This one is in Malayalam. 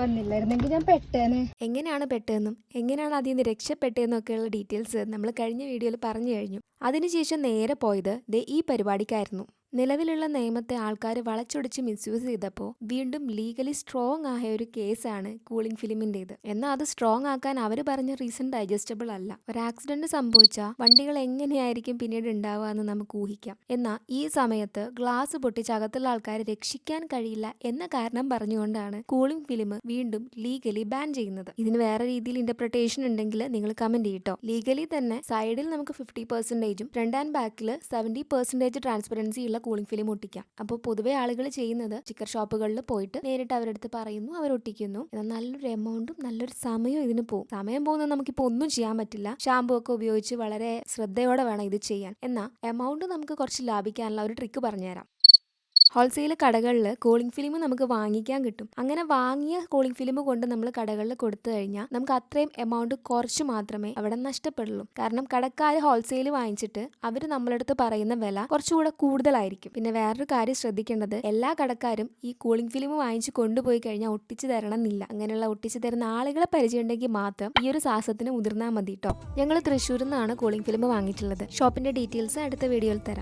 വന്നില്ലായിരുന്നെങ്കിൽ ഞാൻ പെട്ടേനെ. എങ്ങനെയാണ് പെട്ടതെന്നും എങ്ങനെയാണ് അതിൽ നിന്ന് രക്ഷപ്പെട്ടതെന്നും ഒക്കെയുള്ള ഡീറ്റെയിൽസ് നമ്മൾ കഴിഞ്ഞ വീഡിയോയിൽ പറഞ്ഞു കഴിഞ്ഞു. അതിനുശേഷം നേരെ പോയത് ദേ ഈ പരിപാടിക്കായിരുന്നു. നിലവിലുള്ള നിയമത്തെ ആൾക്കാർ വളച്ചൊടിച്ച് മിസ്യൂസ് ചെയ്തപ്പോൾ വീണ്ടും ലീഗലി സ്ട്രോങ് ആയ ഒരു കേസാണ് കൂളിംഗ് ഫിലിമിന്റേത് എന്നാൽ അത് സ്ട്രോങ് ആക്കാൻ അവർ പറഞ്ഞ റീസൺ ഡൈജസ്റ്റബിൾ അല്ല. ഒരു ആക്സിഡന്റ് സംഭവിച്ചാൽ വണ്ടികൾ എങ്ങനെയായിരിക്കും പിന്നീട് ഉണ്ടാവുക എന്ന് നമുക്ക് ഊഹിക്കാം. എന്നാൽ ഈ സമയത്ത് ഗ്ലാസ് പൊട്ടിച്ച് അകത്തുള്ള ആൾക്കാരെ രക്ഷിക്കാൻ കഴിയില്ല എന്ന കാരണം പറഞ്ഞുകൊണ്ടാണ് കൂളിംഗ് ഫിലിം വീണ്ടും ലീഗലി ബാൻ ചെയ്യുന്നത്. ഇതിന് വേറെ രീതിയിൽ ഇന്റർപ്രിട്ടേഷൻ ഉണ്ടെങ്കിൽ നിങ്ങൾ കമന്റ് ചെയ്യട്ടോ ലീഗലി തന്നെ സൈഡിൽ നമുക്ക് ഫിഫ്റ്റി പെർസെന്റേജും ഫ്രണ്ട് ആൻഡ് ബാക്കിൽ സെവന്റി പെർസെന്റേജ് ട്രാൻസ്പെറൻസി ഉള്ള കൂളിംഗ് ഫിലിം ഒട്ടിക്കാം. അപ്പോൾ പൊതുവെ ആളുകൾ ചെയ്യുന്നത് സ്റ്റിക്കർ ഷോപ്പുകളിൽ പോയിട്ട് നേരിട്ട് അവരുടെ അടുത്ത് പറയുന്നു അവർ ഒട്ടിക്കുന്നു. എന്നാൽ നല്ലൊരു എമൗണ്ടും നല്ലൊരു സമയവും ഇതിന് പോകും. സമയം പോകുന്നത് നമുക്കിപ്പോൾ ഒന്നും ചെയ്യാൻ പറ്റില്ല. ഷാമ്പു ഒക്കെ ഉപയോഗിച്ച് വളരെ ശ്രദ്ധയോടെ വേണം ഇത് ചെയ്യാൻ. എന്നാൽ എമൗണ്ട് നമുക്ക് കുറച്ച് ലാഭിക്കാനുള്ള ഒരു ട്രിക്ക് പറഞ്ഞുതരാം. ഹോൾസെയിൽ കടകളിൽ കൂളിംഗ് ഫിലിം നമുക്ക് വാങ്ങിക്കാൻ കിട്ടും. അങ്ങനെ വാങ്ങിയ കൂളിംഗ് ഫിലിം കൊണ്ട് നമ്മൾ കടകളിൽ കൊടുത്തു കഴിഞ്ഞാൽ നമുക്ക് അത്രയും എമൗണ്ട് കുറച്ച് മാത്രമേ അവിടെ നഷ്ടപ്പെടുള്ളൂ. കാരണം കടക്കാർ ഹോൾസെയിൽ വാങ്ങിച്ചിട്ട് അവർ നമ്മളടുത്ത് പറയുന്ന വില കുറച്ചുകൂടെ കൂടുതലായിരിക്കും. പിന്നെ വേറൊരു കാര്യം ശ്രദ്ധിക്കേണ്ടത് എല്ലാ കടക്കാരും ഈ കൂളിംഗ് ഫിലിം വാങ്ങിച്ച് കൊണ്ടുപോയി കഴിഞ്ഞാൽ ഒട്ടിച്ചു തരണം എന്നില്ല അങ്ങനെയുള്ള ഒട്ടിച്ചു തരുന്ന ആളുകളെ പരിചയമുണ്ടെങ്കിൽ മാത്രം ഈ ഒരു സാഹസത്തിന് മുതിർന്നാൽ മതി കേട്ടോ ഞങ്ങൾ തൃശ്ശൂരിൽ നിന്നാണ് കൂളിംഗ് ഫിലിം വാങ്ങിയിട്ടുള്ളത്. ഷോപ്പിന്റെ ഡീറ്റെയിൽസ് അടുത്ത വീഡിയോയിൽ തരാം.